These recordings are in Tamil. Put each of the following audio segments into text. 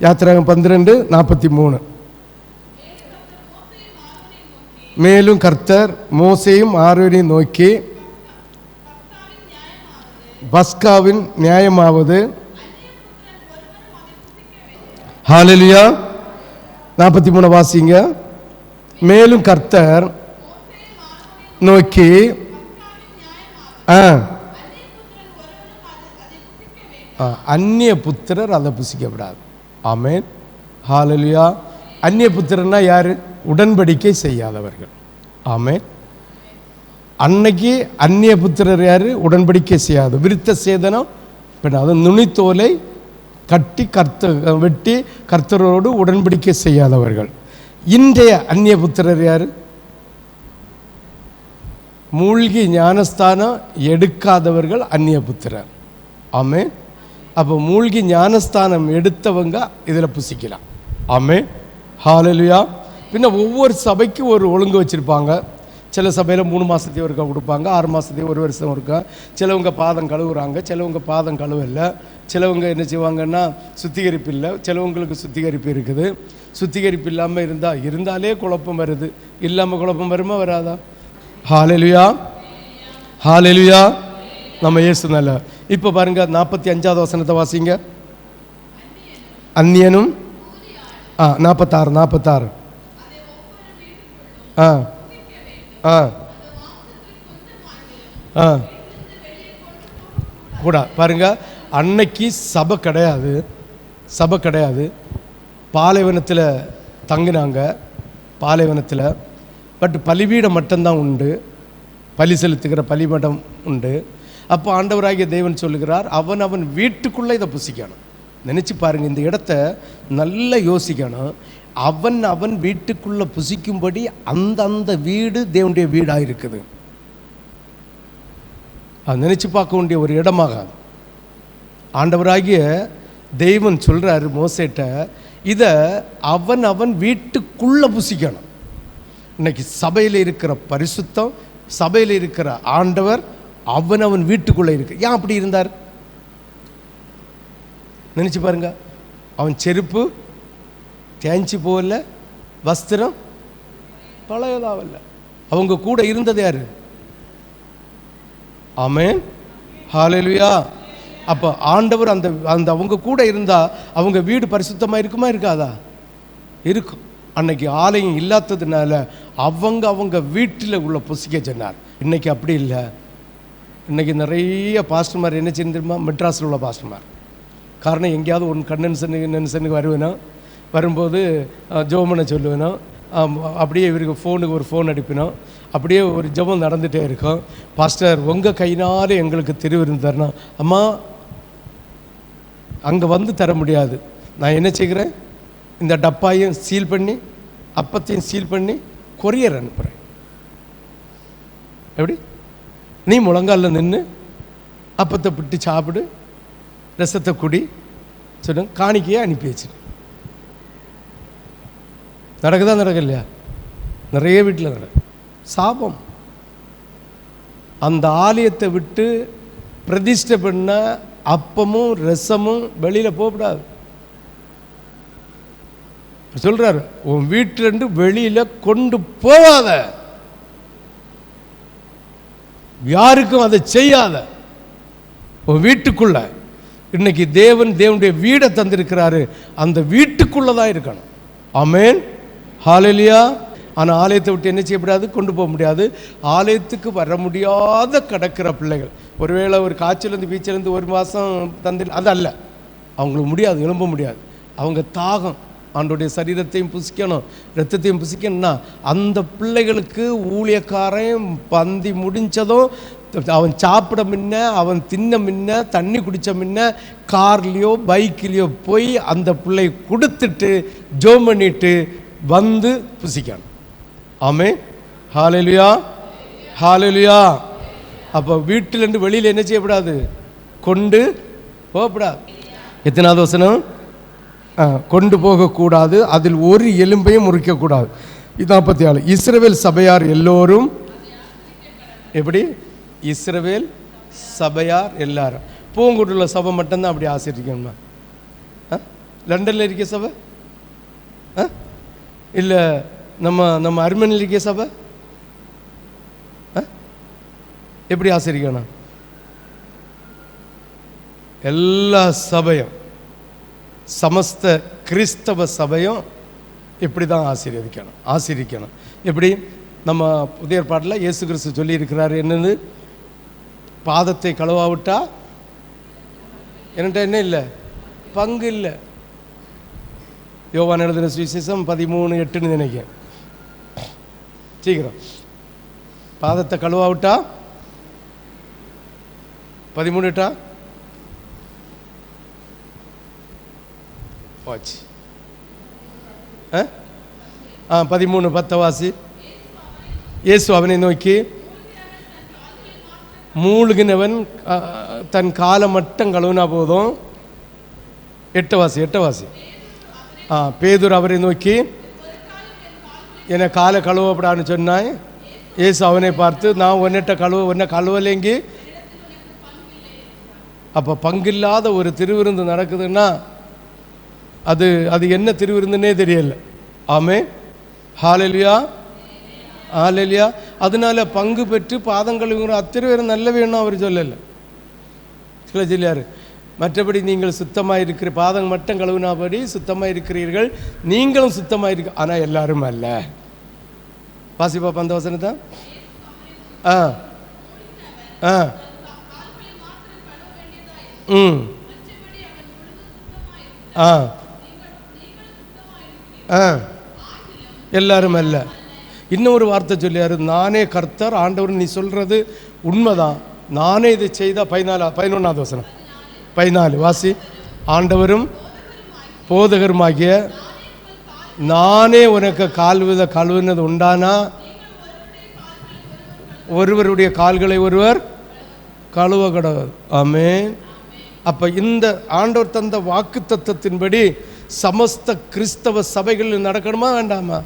யாத்திராகம் பன்னிரெண்டு நாற்பத்தி மூணு. மேலும் கர்த்தர் மோசையும் ஆரோனையும் நோக்கி பஸ்காவின் நியாயமாவது. ஹாலலியா நாற்பத்தி மூணு வாசிங்க. மேலும் கர்த்தர் நோக்கி ஆ, அந்நிய புத்திரர் அதை புசிக்கப்படாது ஆமேன். ஹாலலியா. அந்நிய புத்திரன்னா யாரு? உடன்படிக்கை செய்யாதவர்கள். ஆமேன். அன்னைக்கு அந்நிய புத்திரர் யாரு? உடன்படிக்கை செய்யாது விருத்த சேதனம் பின் அது நுனித்தோலை கட்டி கர்த்த வெட்டி கர்த்தரோடு உடன்படிக்கை செய்யாதவர்கள். இன்றைய அந்நிய புத்திரர் யாரு? மூழ்கி ஞானஸ்தானம் எடுக்காதவர்கள் அந்நிய புத்திரர். ஆமேன். அப்போ மூழ்கி ஞானஸ்தானம் எடுத்தவங்க இதில் புசிக்கலாம். ஆமே ஹாலலுயா பின்ன ஒவ்வொரு சபைக்கும் ஒரு ஒழுங்கு வச்சுருப்பாங்க. சில சபையில் மூணு மாதத்தையும் ஒருக்கா கொடுப்பாங்க ஆறு மாதத்தையும் ஒரு வருஷம் ஒருக்கா. சிலவங்க பாதம் கழுவுறாங்க சிலவங்க பாதம் கழுவல. சிலவங்க என்ன செய்வாங்கன்னா சுத்திகரிப்பு இல்லை. சிலவங்களுக்கு சுத்திகரிப்பு இருக்குது. சுத்திகரிப்பு இல்லாமல் இருந்தால் இருந்தாலே குழப்பம் வருது. இல்லாமல் குழப்பம் வருமா வராதா? ஹாலெலுயா ஹாலெலுயா நம்ம இயேசு நல்ல இப்போ பாருங்க நாற்பத்தி அஞ்சாவது வசனத்தை வாசிங்க. அந்நியனும் ஆ நாற்பத்தாறு நாற்பத்தாறு. ஆ ஆ. ஆ. கூட பாருங்க அன்னைக்கு சபை கிடையாது சபை கிடையாது. பாலைவனத்தில் தங்கினாங்க பாலைவனத்தில். பட் பலிபீடம் மட்டும்தான் உண்டு. பலி செலுத்துகிற பலிபீடம் உண்டு. அப்போ ஆண்டவராகிய தேவன் சொல்லுகிறார் அவன் அவன் வீட்டுக்குள்ளே இதை புசிக்கணும். நினச்சி பாருங்க இந்த இடத்த நல்லா யோசிக்கணும். அவன் அவன் வீட்டுக்குள்ளே புசிக்கும்படி அந்த அந்த வீடு தேவனுடைய வீடாக இருக்குது அது நினச்சி பார்க்க வேண்டிய ஒரு இடமாகாது. ஆண்டவராகிய தெய்வன் சொல்கிறாரு மோசேட்ட இதை அவன் அவன் வீட்டுக்குள்ளே புசிக்கணும். இன்னைக்கு சபையில் இருக்கிற பரிசுத்தம் சபையில் இருக்கிற ஆண்டவர் அவன் அவன் வீட்டுக்குள்ளே இருக்கு. ஏன் அப்படி இருந்தார்? நினச்சி பாருங்க. அவன் செருப்பு தேஞ்சி போகல வஸ்திரம் பழையதாவல்ல அவங்க கூட இருந்தது யாரு? ஆமென். ஹalleluya. அப்போ ஆண்டவர் அந்த அந்த அவங்க கூட இருந்தா அவங்க வீடு பரிசுத்தமாக இருக்குமா இருக்காதா? இருக்கும். அன்னைக்கு ஆலயம் இல்லாததுனால அவங்க அவங்க வீட்டில் உள்ள புசிக்க சொன்னார். இன்னைக்கு அப்படி இல்லை. இன்றைக்கி நிறைய பாஸ்டர்மார் என்ன செய்யணும் தெரியுமா? மெட்ராஸில் உள்ள பாஸ்டர்மார். காரணம் எங்கேயாவது ஒன்று கண்ணன்சனுக்கு நென்சனுக்கு வருவேனோ? வரும்போது ஜோமனை சொல்லுவேனா? அப்படியே இவருக்கு ஃபோனுக்கு ஒரு ஃபோன் அடிப்பினோம் அப்படியே ஒரு ஜெபம் நடந்துகிட்டே இருக்கும். பாஸ்டர் உங்கள் கையினால் எங்களுக்கு திருவிருந்து தரணும் அம்மா அங்கே வந்து தர முடியாது. நான் என்ன செய்கிறேன்? இந்த டப்பாயும் சீல் பண்ணி அப்பத்தையும் சீல் பண்ணி கொரியர் அனுப்புகிறேன் எப்படி? நீ முழங்காலில் நின்று அப்பத்தை பிட்டு சாப்பிடு ரசத்தை குடி சொல்லுங்க காணிக்கையே அனுப்பி வச்சிரு. நடக்குதா நடக்கு இல்லையா நிறைய வீட்டில் நடக்கும் சாபம். அந்த ஆலயத்தை விட்டு பிரதிஷ்டை பண்ண அப்பமும் ரசமும் வெளியில் போகக்கூடாது. சொல்றாரு உன் வீட்டிலேருந்து வெளியில கொண்டு போகாத. யாருக்கும் அதை செய்யாத உன் வீட்டுக்குள்ள இன்னைக்கு தேவன் தேவனுடைய வீடை தந்திருக்கிறாரு. அந்த வீட்டுக்குள்ள தான் இருக்கணும். ஆமென். ஹாலிலியா ஆனால் ஆலயத்தை விட்டு என்ன செய்யக்கூடாது கொண்டு போக முடியாது. ஆலயத்துக்கு வர முடியாத கிடக்கிற பிள்ளைகள். ஒருவேளை ஒரு காய்ச்சலேருந்து பீச்சிலேருந்து ஒரு மாதம் தந்து அது அல்ல. அவங்களுக்கு முடியாது எழும்ப முடியாது. அவங்க தாகம். ஆண்டோடைய சரீரத்தையும் புசிக்கணும் ரத்தத்தையும் புசிக்கணும்னா அந்த பிள்ளைகளுக்கு ஊழியக்காரன் பந்தி முடிஞ்சதும் அவன் சாப்பிட முன்ன அவன் தின்ன முன்ன தண்ணி குடித்த முன்ன கார்லேயோ பைக்லேயோ போய் அந்த பிள்ளை கொடுத்துட்டு ஜோம் பண்ணிட்டு வந்து புசிக்கணும். ஆமே ஹாலேலுயா ஹாலேலுயா அப்போ வீட்டிலேருந்து வெளியில் என்ன செய்யக்கூடாது கொண்டு போகக்கூடாது எத்தனாவது வசனம்? கொண்டு போகக்கூடாது. அதில் ஒரு எலும்பையும் முறிக்கக்கூடாது. இது நாற்பத்தி ஆறு இஸ்ரவேல் சபையார் எல்லோரும் எப்படி? இஸ்ரவேல் சபையார் எல்லாரும். பூங்குடியில் சபை மட்டும்தான் அப்படி ஆசிரியக்கணுமா ஆ? லண்டனில் இருக்க சபை? ஆ இல்லை நம்ம நம்ம அர்மனில் இருக்க சபை? ஆ எப்படி ஆசிரியக்கணும் எல்லா சபையும். சமஸ்த கிறிஸ்தவ சபையும் இப்படி தான் ஆசீர்வதிக்கணும் ஆசீர்விக்கணும். எப்படி? நம்ம புதிய பாட்டில் இயேசு கிறிஸ்து சொல்லியிருக்கிறாரு என்னன்னு பாதத்தை கழுவாவிட்டா என்கிட்ட என்ன இல்லை? பங்கு இல்லை. யோவான் எழுதின சுவிசேஷம் பதிமூணு எட்டுன்னு நினைக்கிறேன். சீக்கிரம். பாதத்தை கழுவாவிட்டா பதிமூணு எட்டா? போச்சு. ஆ? ஆ பதிமூணு பத்தவாசி. இயேசு அவனை நோக்கி மூழ்கினவன் தன் காலை மட்டும் கழுவுனா போதும். எட்டவாசி எட்டவாசி. ஆ பேதூர் அவரை நோக்கி என்னை காலை கழுவப்படான்னு சொன்னாய். இயேசு அவனை பார்த்து நான் ஒன்னிட்ட கழுவ ஒன்ன கழுவலைங்கி அப்போ பங்கில்லாத ஒரு திருவிருந்து நடக்குதுன்னா அது அது என்ன திருவிருந்துன்னே தெரியல. ஆமே ஹாலெலியா ஹாலெலியா அதனால பங்கு பெற்று பாதங்களுங்கிற அத்தனை பேரும் நல்ல வேணும் அவர் சொல்லலை. சில சொல்லியார் மற்றபடி நீங்கள் சுத்தமாக இருக்கிற பாதம் மட்டும் கழுவினாபடி சுத்தமாக இருக்கிறீர்கள். நீங்களும் சுத்தமாக இருக்க ஆனால் எல்லாரும் அல்ல. வாசிப்பா அந்த வசனத்தான் ஆ. ஆ. ம். ஆ. ஆ. எல்லாரும் அல்ல. இன்னொரு வார்த்தை சொல்லியாரு நானே கர்த்தர் ஆண்டவர் நீ சொல்றது உண்மைதான். நானே இதை செய்தால் பதினாலா பதினொன்றாவது வசனம். பதினாலு வாசி. ஆண்டவரும் போதகருமாகிய நானே உனக்கு கால்வித கழுவினது உண்டானா? ஒருவருடைய கால்களை ஒருவர் கழுவ கடவுள் ஆமே அப்போ இந்த ஆண்டவர் தந்த வாக்கு தத்துவத்தின்படி சமஸ்த கிறிஸ்தவ சபைகளில் நடக்கணுமா வேண்டாமா?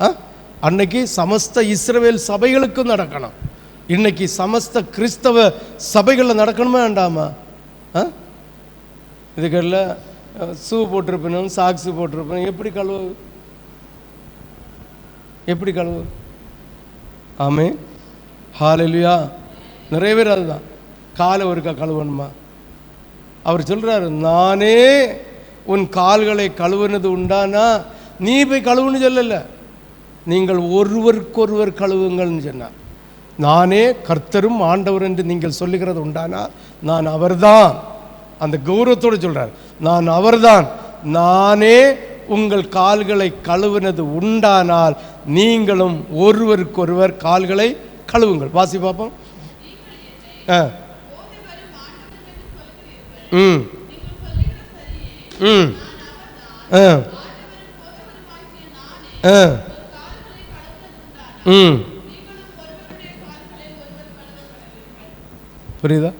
ஆ? அன்னைக்கு சமஸ்த இஸ்ரவேல் சபைகளுக்கும் நடக்கணும். இன்னைக்கு சமஸ்த கிறிஸ்தவ சபைகளில் நடக்கணுமா வேண்டாமா? ஆ? இதுக்கெல்லாம் ஷூ போட்டிருப்பேனும் சாக்ஸு போட்டிருப்பணும் எப்படி கழுவு? எப்படி கழுவு? ஆமே ஹாலெலுயா. நிறைய பேர் அதுதான். காலை ஒருக்கா கழுவணுமா? அவர் சொல்கிறாரு நானே உன் கால்களை கழுவுனது உண்டானா? நீ போய் கழுவுன்னு சொல்லலை. நீங்கள் ஒருவருக்கொருவர் கழுவுங்கள்னு சொன்னார். நானே கர்த்தரும் ஆண்டவர் என்று நீங்கள் சொல்லுகிறது உண்டானா? நான் அவர்தான். அந்த கௌரவத்தோடு சொல்கிறார் நான் அவர்தான். நானே உங்கள் கால்களை கழுவினது உண்டானால் நீங்களும் ஒருவருக்கொருவர் கால்களை கழுவுங்கள். வாசி பார்ப்போம். ஆ. ம். ம். ஆ. ஆ. ம். புரியுதா?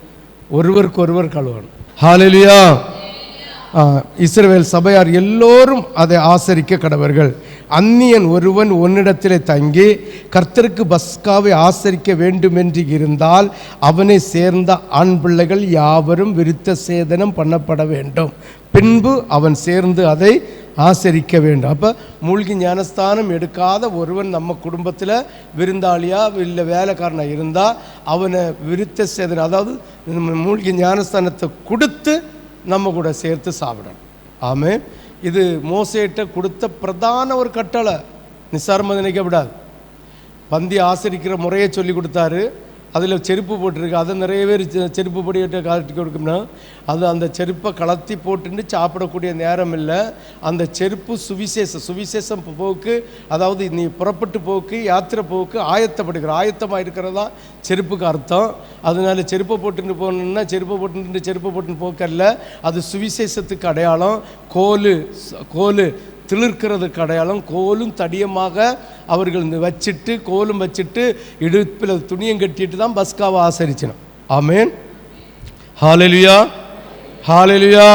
ஒருவருக்கு ஒருவர் கழுவணும். ஹாலெலுயா இஸ்ரவேல் சபையார் எல்லோரும் அதை ஆசரிக்க கடவர்கள். அந்நியன் ஒருவன் உன்னிடத்திலே தங்கி கர்த்தருக்கு பஸ்காவை ஆசரிக்க வேண்டும் என்று இருந்தால் அவனை சேர்ந்த ஆண் பிள்ளைகள் யாவரும் விருத்த சேதனம் பண்ணப்பட வேண்டும். பின்பு அவன் சேர்ந்து அதை ஆசரிக்க வேண்டும். அப்போ மூழ்கி ஞானஸ்தானம் எடுக்காத ஒருவன் நம்ம குடும்பத்தில் விருந்தாளியாக இல்லை வேலைக்காரனாக இருந்தால் அவனை விருத்த சேதனம் அதாவது மூழ்கி ஞானஸ்தானத்தை கொடுத்து நம்ம கூட சேர்த்து சாப்பிடணும். ஆமே இது மோசேட்ட கொடுத்த பிரதான ஒரு கட்டளை. நிசாரமாக நினைக்கப்படாது பந்தி ஆசரிக்கிற முறையை சொல்லி கொடுத்தாரு. அதில் செருப்பு போட்டிருக்கு. அதை நிறைய பேர் செருப்பு பொடியிட்ட காட்டி கொடுக்கும்னா அது அந்த செருப்பை கலத்தி போட்டுட்டு சாப்பிடக்கூடிய நேரம் இல்லை. அந்த செருப்பு சுவிசேஷம் சுவிசேஷம் போக்கு அதாவது நீ புறப்பட்டு போக்கு யாத்திரை போக்கு ஆயத்தப்படுகிற ஆயத்தமாக இருக்கிறதா செருப்புக்கு அர்த்தம். அதனால செருப்பை போட்டுட்டு போகணுன்னா செருப்பை போட்டுட்டு செருப்பை போட்டுன்னு போக்கல்ல அது சுவிசேஷத்துக்கு அடையாளம். கோலு கோல் கோலு திளிர்க்கிறதுக்கு அடையாளம் கோலும் தடியமாக அவர்கள் இந்த வச்சிட்டு கோலும் வச்சுட்டு இடுப்பில் துணியும் கட்டிட்டு தான் பஸ்காவை ஆசரிச்சினோம். ஆமேன். ஹாலெலுயா ஹாலெலுயா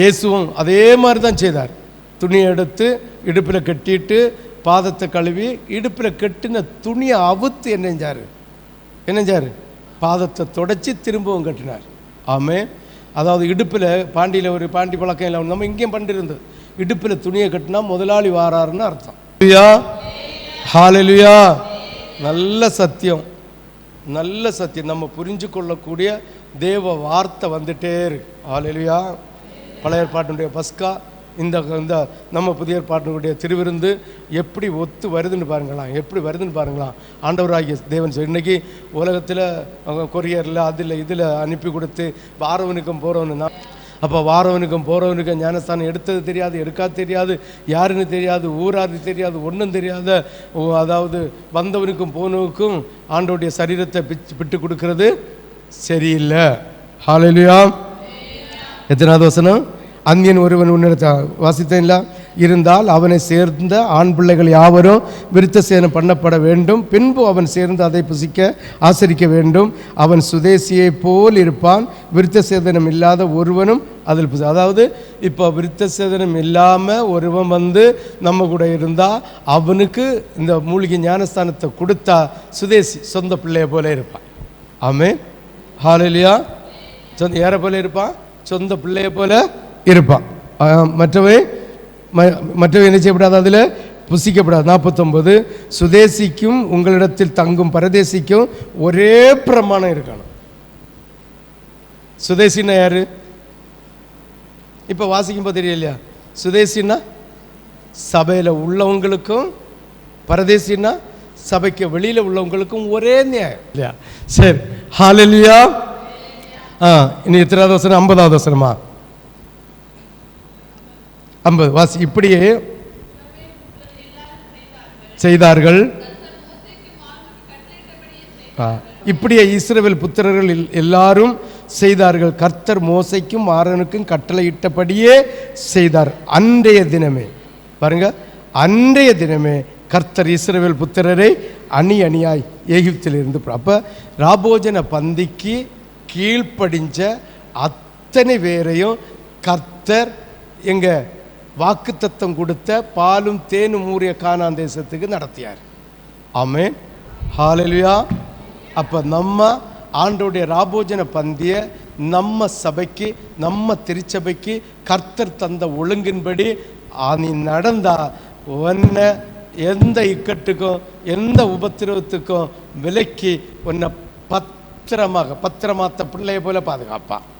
இயேசுவும் அதே மாதிரி தான் செய்தார். துணியை எடுத்து இடுப்பில் கட்டிட்டு பாதத்தை கழுவி இடுப்பில் கட்டின துணியை அவுத்து என்ன செஞ்சார்? என்ன செஞ்சார்? பாதத்தை தொடச்சி திரும்பவும் கட்டினார். ஆமே அதாவது இடுப்பில் பாண்டியில் ஒரு பாண்டி பழக்கம் இல்லை நம்ம இங்கேயும் பண்ணிருந்தது இடுப்பில் துணியை கட்டினா முதலாளி வாராருன்னு அர்த்தம். ஹalleluya நல்ல சத்தியம். நல்ல சத்தியம். நம்ம புரிஞ்சு கொள்ளக்கூடிய தேவ வார்த்தை வந்துட்டே இருக்கு. ஹalleluya பழைய ஏற்பாட்டினுடைய பஸ்கா இந்த இந்த நம்ம புதிய ஏற்பாட்டினுடைய திருவிருந்து எப்படி ஒத்து வருதுன்னு பாருங்களாம். எப்படி வருதுன்னு பாருங்களாம். ஆண்டவராகிய தேவன் சொல் இன்னைக்கு உலகத்தில் கொரியரில் அதில் இதில் அனுப்பி கொடுத்து வாரவனுக்கும் போகிறவனு அப்போ வாரவனுக்கும் போகிறவனுக்கும் ஞானஸ்தானம் எடுத்தது தெரியாது எடுக்காது தெரியாது யாருன்னு தெரியாது ஊராது தெரியாது ஒன்றும் தெரியாத ஓ, அதாவது வந்தவனுக்கும் போனவனுக்கும் ஆண்டோடைய சரீரத்தை பிச்சு விட்டு கொடுக்கறது சரியில்லை. ஹாலையிலையா எத்தனாவது வசனம்? அந்நியன் ஒருவன் உன்னிடத்த வாசித்தேன்ல? இருந்தால் அவனை சேர்ந்த ஆண் பிள்ளைகள் யாவரும் விருத்த சேதனம் பண்ணப்பட வேண்டும். பின்பு அவன் சேர்ந்து அதை புசிக்க ஆசரிக்க வேண்டும். அவன் சுதேசியைப் போல் இருப்பான். விருத்த சேதனம் இல்லாத ஒருவனும் அதில் புசி அதாவது இப்போ விருத்த சேதனம் இல்லாமல் ஒருவன் வந்து நம்ம கூட இருந்தால் அவனுக்கு இந்த மூலிகை ஞானஸ்தானத்தை கொடுத்தா சுதேசி சொந்த பிள்ளைய போல இருப்பான். ஆமே ஹாலலியா சொந்த யாரை போல இருப்பான்? சொந்த பிள்ளைய போல இருப்பான். மற்றவை? மற்றவை என்ன செய்யப்படாது? அதில் புசிக்கப்படாது. நாற்பத்தொன்பது சுதேசிக்கும் உங்களிடத்தில் தங்கும் பரதேசிக்கும் ஒரே பிரமாணம் இருக்கணும். சுதேசின்னா யாரு? இப்போ வாசிக்கும்போது தெரியலையா சுதேசின்னா சபையில் உள்ளவங்களுக்கும் பரதேசின்னா சபைக்கு வெளியில் உள்ளவங்களுக்கும் ஒரே நியாயம். இல்லையா? சரி. ஹalleluya ஆ இனி எத்தனாவது வசனம்? ஐம்பதாவது வசனமா? ஐம்பது வாசி இப்படியே செய்தார்கள். இப்படியே இஸ்ரவேல் புத்திரர்கள் எல்- எல்லாரும் செய்தார்கள். கர்த்தர் மோசைக்கும் மாறனுக்கும் கட்டளையிட்டபடியே செய்தார். அன்றைய தினமே. பாருங்க அன்றைய தினமே கர்த்தர் இஸ்ரவேல் புத்திரரை அணி அணியாய் எகிப்திலிருந்து அப்போ ராபோஜன பந்திக்கு கீழ்ப்படிஞ்ச அத்தனை பேரையும் கர்த்தர் எங்கள் வாக்குத்தத்தம் கொடுத்த பாலும் தேனும் ஊறிய கானான் தேசத்துக்கு நடத்தியார். ஆமே ஹாலலியா அப்போ நம்ம ஆண்டோடைய ராபோஜன பந்திய நம்ம சபைக்கு நம்ம திருச்சபைக்கு கர்த்தர் தந்த ஒழுங்கின்படி ஆ, நீ நடந்தா உன்னை எந்த இக்கட்டுக்கும் எந்த உபத்திரவத்துக்கும் விலக்கி உன்னை பத்திரமாக பத்திரமாத்த பிள்ளைய போல பாதுகாப்பா.